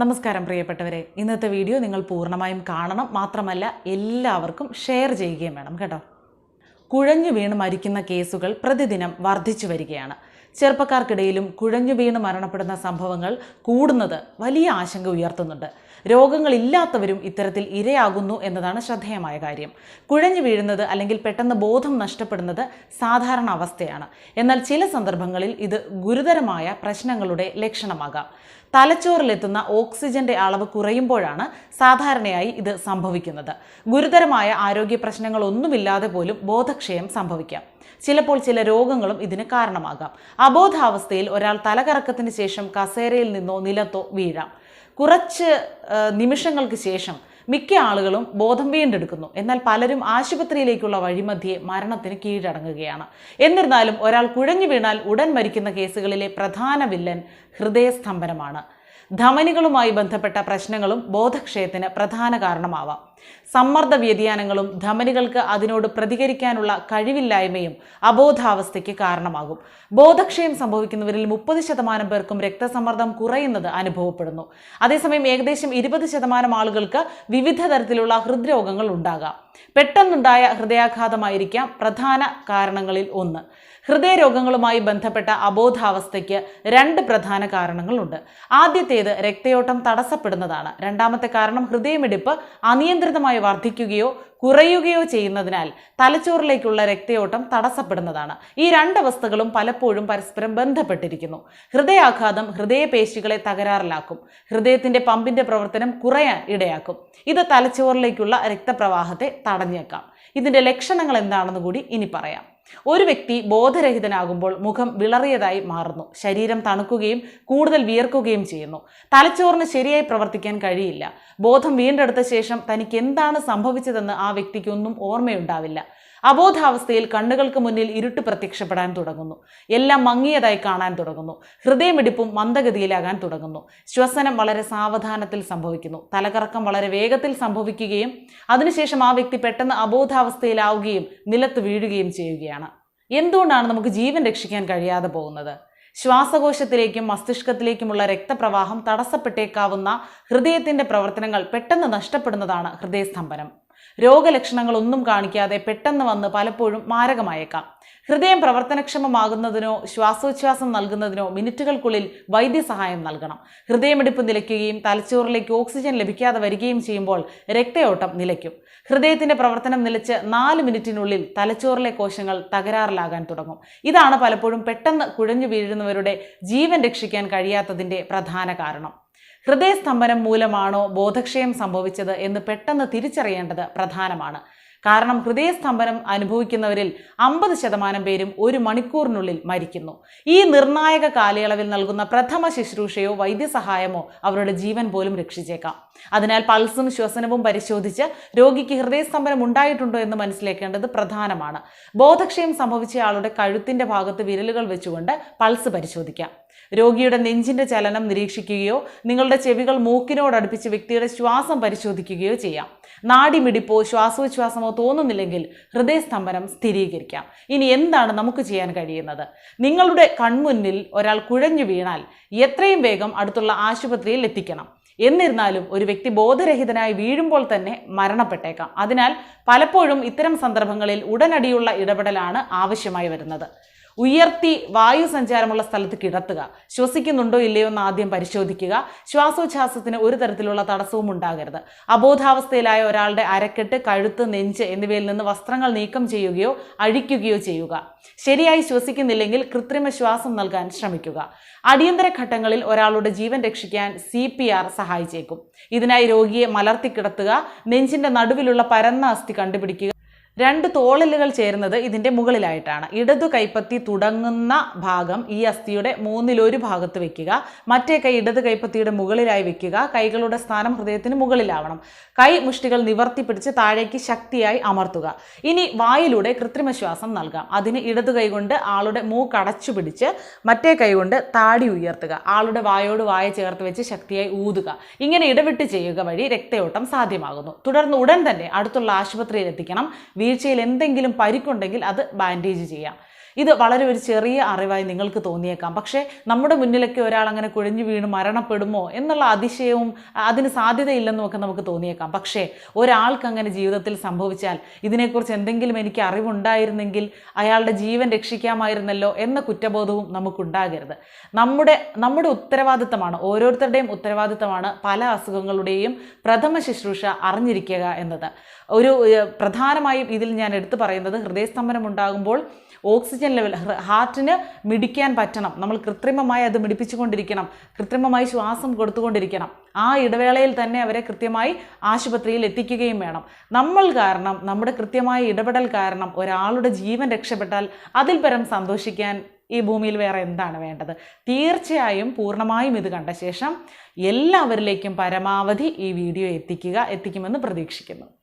നമസ്കാരം പ്രിയപ്പെട്ടവരെ. ഇന്നത്തെ വീഡിയോ നിങ്ങൾ പൂർണമായും കാണണം. മാത്രമല്ല എല്ലാവർക്കും ഷെയർ ചെയ്യുകയും വേണം കേട്ടോ. കുഴഞ്ഞു വീണ് മരിക്കുന്ന കേസുകൾ പ്രതിദിനം വർദ്ധിച്ചു വരികയാണ്. ചെറുപ്പക്കാർക്കിടയിലും കുഴഞ്ഞു വീണ് മരണപ്പെടുന്ന സംഭവങ്ങൾ കൂടുന്നത് വലിയ ആശങ്ക ഉയർത്തുന്നുണ്ട്. രോഗങ്ങളില്ലാത്തവരും ഇത്തരത്തിൽ ഇരയാകുന്നു എന്നതാണ് ശ്രദ്ധേയമായ കാര്യം. കുഴഞ്ഞു വീഴുന്നത് അല്ലെങ്കിൽ പെട്ടെന്ന് ബോധം നഷ്ടപ്പെടുന്നത് സാധാരണ അവസ്ഥയാണ്. എന്നാൽ ചില സന്ദർഭങ്ങളിൽ ഇത് ഗുരുതരമായ പ്രശ്നങ്ങളുടെ ലക്ഷണമാകാം. തലച്ചോറിലെത്തുന്ന ഓക്സിജന്റെ അളവ് കുറയുമ്പോഴാണ് സാധാരണയായി ഇത് സംഭവിക്കുന്നത്. ഗുരുതരമായ ആരോഗ്യ പ്രശ്നങ്ങളൊന്നുമില്ലാതെ പോലും ബോധക്ഷയം സംഭവിക്കാം. ചിലപ്പോൾ ചില രോഗങ്ങളും ഇതിന് കാരണമാകാം. അബോധാവസ്ഥയിൽ ഒരാൾ തലകറക്കത്തിന് ശേഷം കസേരയിൽ നിന്നോ നിലത്തോ വീഴാം. കുറച്ച് നിമിഷങ്ങൾക്ക് ശേഷം മിക്ക ആളുകളും ബോധം വീണ്ടെടുക്കുന്നു. എന്നാൽ പലരും ആശുപത്രിയിലേക്കുള്ള വഴിമധ്യേ മരണത്തിന് കീഴടങ്ങുകയാണ്. എന്നിരുന്നാലും ഒരാൾ കുഴഞ്ഞു വീണാൽ ഉടൻ മരിക്കുന്ന കേസുകളിലെ പ്രധാന വില്ലൻ ഹൃദയസ്തംഭനമാണ്. ധമനികളുമായി ബന്ധപ്പെട്ട പ്രശ്നങ്ങളും ബോധക്ഷയത്തിന് പ്രധാന കാരണമാവാം. സമ്മർദ്ദ വ്യതിയാനങ്ങളും ധമനികൾക്ക് അതിനോട് പ്രതികരിക്കാനുള്ള കഴിവില്ലായ്മയും അബോധാവസ്ഥയ്ക്ക് കാരണമാകും. ബോധക്ഷയം സംഭവിക്കുന്നവരിൽ മുപ്പത് ശതമാനം പേർക്കും രക്തസമ്മർദ്ദം കുറയുന്നത് അനുഭവപ്പെടുന്നു. അതേസമയം ഏകദേശം ഇരുപത് ശതമാനം ആളുകൾക്ക് വിവിധ തരത്തിലുള്ള ഹൃദ്രോഗങ്ങൾ ഉണ്ടാകാം. പെട്ടെന്നുണ്ടായ ഹൃദയാഘാതമായിരിക്കാം പ്രധാന കാരണങ്ങളിൽ ഒന്ന്. ഹൃദയരോഗങ്ങളുമായി ബന്ധപ്പെട്ട അബോധാവസ്ഥയ്ക്ക് രണ്ട് പ്രധാന കാരണങ്ങളുണ്ട്. ആദ്യത്തേത് രക്തയോട്ടം തടസ്സപ്പെടുന്നതാണ്. രണ്ടാമത്തെ കാരണം ഹൃദയമിടിപ്പ് അനിയന്ത്രിതമായി വർദ്ധിക്കുകയോ കുറയുകയോ ചെയ്യുന്നതിനാൽ തലച്ചോറിലേക്കുള്ള രക്തയോട്ടം തടസ്സപ്പെടുന്നതാണ്. ഈ രണ്ട് രണ്ടവസ്ഥകളും പലപ്പോഴും പരസ്പരം ബന്ധപ്പെട്ടിരിക്കുന്നു. ഹൃദയാഘാതം ഹൃദയപേശികളെ തകരാറിലാക്കും. ഹൃദയത്തിന്റെ പമ്പിന്റെ പ്രവർത്തനം കുറയാൻ ഇടയാക്കും. ഇത് തലച്ചോറിലേക്കുള്ള രക്തപ്രവാഹത്തെ തടഞ്ഞേക്കാം. ഇതിന്റെ ലക്ഷണങ്ങൾ എന്താണെന്ന് കൂടി ഇനി പറയാം. ഒരു വ്യക്തി ബോധരഹിതനാകുമ്പോൾ മുഖം വിളറിയതായി മാറുന്നു. ശരീരം തണുക്കുകയും കൂടുതൽ വിയർക്കുകയും ചെയ്യുന്നു. തലച്ചോറിന് ശരിയായി പ്രവർത്തിക്കാൻ കഴിയില്ല. ബോധം വീണ്ടെടുത്ത ശേഷം തനിക്ക് എന്താണ് സംഭവിച്ചതെന്ന് ആ വ്യക്തിക്കൊന്നും ഓർമ്മയുണ്ടാവില്ല. അബോധാവസ്ഥയിൽ കണ്ണുകൾക്ക് മുന്നിൽ ഇരുട്ട് പ്രത്യക്ഷപ്പെടാൻ തുടങ്ങുന്നു. എല്ലാം മങ്ങിയതായി കാണാൻ തുടങ്ങുന്നു. ഹൃദയമിടിപ്പും മന്ദഗതിയിലാകാൻ തുടങ്ങുന്നു. ശ്വസനം വളരെ സാവധാനത്തിൽ സംഭവിക്കുന്നു. തലകറക്കം വളരെ വേഗത്തിൽ സംഭവിക്കുകയും അതിനുശേഷം ആ വ്യക്തി പെട്ടെന്ന് അബോധാവസ്ഥയിലാവുകയും നിലത്ത് വീഴുകയും ചെയ്യുകയാണ്. എന്തുകൊണ്ടാണ് നമുക്ക് ജീവൻ രക്ഷിക്കാൻ കഴിയാതെ പോകുന്നത്? ശ്വാസകോശത്തിലേക്കും മസ്തിഷ്കത്തിലേക്കുമുള്ള രക്തപ്രവാഹം തടസ്സപ്പെട്ടേക്കാവുന്ന ഹൃദയത്തിന്റെ പ്രവർത്തനങ്ങൾ പെട്ടെന്ന് നഷ്ടപ്പെടുന്നതാണ് ഹൃദയസ്തംഭനം. രോഗലക്ഷണങ്ങളൊന്നും കാണിക്കാതെ പെട്ടെന്ന് വന്ന് പലപ്പോഴും മാരകമായേക്കാം. ഹൃദയം പ്രവർത്തനക്ഷമമാകുന്നതിനോ ശ്വാസോച്ഛ്വാസം നൽകുന്നതിനോ മിനിറ്റുകൾക്കുള്ളിൽ വൈദ്യസഹായം നൽകണം. ഹൃദയമിടിപ്പ് നിലയ്ക്കുകയും തലച്ചോറിലേക്ക് ഓക്സിജൻ ലഭിക്കാതെ വരികയും ചെയ്യുമ്പോൾ രക്തയോട്ടം നിലയ്ക്കും. ഹൃദയത്തിന്റെ പ്രവർത്തനം നിലച്ച് നാല് മിനിറ്റിനുള്ളിൽ തലച്ചോറിലെ കോശങ്ങൾ തകരാറിലാകാൻ തുടങ്ങും. ഇതാണ് പലപ്പോഴും പെട്ടെന്ന് കുഴഞ്ഞു വീഴുന്നവരുടെ ജീവൻ രക്ഷിക്കാൻ കഴിയാത്തതിന്റെ പ്രധാന കാരണം. ഹൃദയസ്തംഭനം മൂലമാണോ ബോധക്ഷയം സംഭവിച്ചത് എന്ന് പെട്ടെന്ന് തിരിച്ചറിയേണ്ടത് പ്രധാനമാണ്. കാരണം ഹൃദയസ്തംഭനം അനുഭവിക്കുന്നവരിൽ അമ്പത് ശതമാനം പേരും ഒരു മണിക്കൂറിനുള്ളിൽ മരിക്കുന്നു. ഈ നിർണായക കാലയളവിൽ നൽകുന്ന പ്രഥമ ശുശ്രൂഷയോ വൈദ്യസഹായമോ അവരുടെ ജീവൻ പോലും രക്ഷിച്ചേക്കാം. അതിനാൽ പൾസും ശ്വസനവും പരിശോധിച്ച് രോഗിക്ക് ഹൃദയസ്തംഭനം ഉണ്ടായിട്ടുണ്ടോ എന്ന് മനസ്സിലാക്കേണ്ടത് പ്രധാനമാണ്. ബോധക്ഷയം സംഭവിച്ചയാളുടെ കഴുത്തിന്റെ ഭാഗത്ത് വിരലുകൾ വെച്ചുകൊണ്ട് പൾസ് പരിശോധിക്കാം. രോഗിയുടെ നെഞ്ചിന്റെ ചലനം നിരീക്ഷിക്കുകയോ നിങ്ങളുടെ ചെവികൾ മൂക്കിനോട് അടുപ്പിച്ച് വ്യക്തിയുടെ ശ്വാസം പരിശോധിക്കുകയോ ചെയ്യാം. നാടിമിടിപ്പോ ശ്വാസോച്ഛ്വാസമോ തോന്നുന്നില്ലെങ്കിൽ ഹൃദയസ്തംഭനം സ്ഥിരീകരിക്കാം. ഇനി എന്താണ് നമുക്ക് ചെയ്യാൻ കഴിയുന്നത്? നിങ്ങളുടെ കൺമുന്നിൽ ഒരാൾ കുഴഞ്ഞു വീണാൽ എത്രയും വേഗം അടുത്തുള്ള ആശുപത്രിയിൽ എത്തിക്കണം. എന്നിരുന്നാലും ഒരു വ്യക്തി ബോധരഹിതനായി വീഴുമ്പോൾ തന്നെ മരണപ്പെട്ടേക്കാം. അതിനാൽ പലപ്പോഴും ഇത്തരം സന്ദർഭങ്ങളിൽ ഉടനടിയുള്ള ഇടപെടലാണ് ആവശ്യമായി വരുന്നത്. ഉയർത്തി വായു സഞ്ചാരമുള്ള സ്ഥലത്ത് കിടത്തുക. ശ്വസിക്കുന്നുണ്ടോ ഇല്ലയോ എന്ന് ആദ്യം പരിശോധിക്കുക. ശ്വാസോച്ഛ്വാസത്തിന് ഒരു തരത്തിലുള്ള തടസ്സവും ഉണ്ടാകരുത്. അബോധാവസ്ഥയിലായ ഒരാളുടെ അരക്കെട്ട് കഴുത്ത് നെഞ്ച് എന്നിവയിൽ നിന്ന് വസ്ത്രങ്ങൾ നീക്കം ചെയ്യുകയോ അഴിക്കുകയോ ചെയ്യുക. ശരിയായി ശ്വസിക്കുന്നില്ലെങ്കിൽ കൃത്രിമ ശ്വാസം നൽകാൻ ശ്രമിക്കുക. അടിയന്തര ഘട്ടങ്ങളിൽ ഒരാളുടെ ജീവൻ രക്ഷിക്കാൻ സി സഹായിച്ചേക്കും. ഇതിനായി രോഗിയെ മലർത്തി കിടത്തുക. നെഞ്ചിന്റെ നടുവിലുള്ള പരന്ന അസ്ഥി കണ്ടുപിടിക്കുക. രണ്ട് തോളലുകൾ ചേരുന്നത് ഇതിന്റെ മുകളിലായിട്ടാണ്. ഇടതു കൈപ്പത്തി തുടങ്ങുന്ന ഭാഗം ഈ അസ്ഥിയുടെ മൂന്നിലൊരു ഭാഗത്ത് വെക്കുക. മറ്റേ കൈ ഇടത് കൈപ്പത്തിയുടെ മുകളിലായി വെക്കുക. കൈകളുടെ സ്ഥാനം ഹൃദയത്തിന് മുകളിലാവണം. കൈ മുഷ്ടികൾ നിവർത്തി പിടിച്ച് താഴേക്ക് ശക്തിയായി അമർത്തുക. ഇനി വായിലൂടെ കൃത്രിമ ശ്വാസം നൽകാം. അതിന് ഇടതു കൈകൊണ്ട് ആളുടെ മൂക്കടച്ചു പിടിച്ച് മറ്റേ കൈകൊണ്ട് താടി ഉയർത്തുക. ആളുടെ വായോട് വായ ചേർത്ത് വെച്ച് ശക്തിയായി ഊതുക. ഇങ്ങനെ ഇടവിട്ട് ചെയ്യുക വഴി രക്തയോട്ടം സാധ്യമാകുന്നു. തുടർന്ന് ഉടൻ തന്നെ അടുത്തുള്ള ആശുപത്രിയിൽ എത്തിക്കണം. വീഴ്ചയിൽ എന്തെങ്കിലും പരിക്കുണ്ടെങ്കിൽ അത് ബാൻഡേജ് ചെയ്യാം. ഇത് വളരെ ഒരു ചെറിയ അറിവായി നിങ്ങൾക്ക് തോന്നിയേക്കാം. പക്ഷേ നമ്മുടെ മുന്നിലൊക്കെ ഒരാൾ അങ്ങനെ കുഴഞ്ഞു വീണ് മരണപ്പെടുമോ എന്നുള്ള അതിശയവും അതിന് സാധ്യതയില്ലെന്നും ഒക്കെ നമുക്ക് തോന്നിയേക്കാം. പക്ഷേ ഒരാൾക്ക് അങ്ങനെ ജീവിതത്തിൽ സംഭവിച്ചാൽ ഇതിനെക്കുറിച്ച് എന്തെങ്കിലും എനിക്ക് അറിവുണ്ടായിരുന്നെങ്കിൽ അയാളുടെ ജീവൻ രക്ഷിക്കാമായിരുന്നല്ലോ എന്ന കുറ്റബോധവും നമുക്കുണ്ടാകരുത്. നമ്മുടെ നമ്മുടെ ഉത്തരവാദിത്തമാണ് ഓരോരുത്തരുടെയും ഉത്തരവാദിത്തമാണ് പല അസുഖങ്ങളുടെയും പ്രഥമ ശുശ്രൂഷ അറിഞ്ഞിരിക്കുക എന്നത്. ഒരു പ്രധാനമായും ഇതിൽ ഞാൻ എടുത്തു പറയുന്നത് ഹൃദയസ്തംഭനം ഉണ്ടാകുമ്പോൾ ഓക്സിജൻ ലെവൽ ഹാർട്ടിന് മിടിക്കാൻ പറ്റണം. നമ്മൾ കൃത്രിമമായി അത് മിടിപ്പിച്ചുകൊണ്ടിരിക്കണം. കൃത്രിമമായി ശ്വാസം കൊടുത്തുകൊണ്ടിരിക്കണം. ആ ഇടവേളയിൽ തന്നെ അവരെ കൃത്യമായി ആശുപത്രിയിൽ എത്തിക്കുകയും വേണം. നമ്മൾ കാരണം നമ്മുടെ കൃത്യമായ ഇടപെടൽ കാരണം ഒരാളുടെ ജീവൻ രക്ഷപ്പെട്ടാൽ അതിൽ പരം സന്തോഷിക്കാൻ ഈ ഭൂമിയിൽ വേറെ എന്താണ് വേണ്ടത്? തീർച്ചയായും പൂർണമായും ഇത് കണ്ട ശേഷം എല്ലാവരിലേക്കും പരമാവധി ഈ വീഡിയോ എത്തിക്കുക എത്തിക്കുമെന്ന് പ്രതീക്ഷിക്കുന്നു.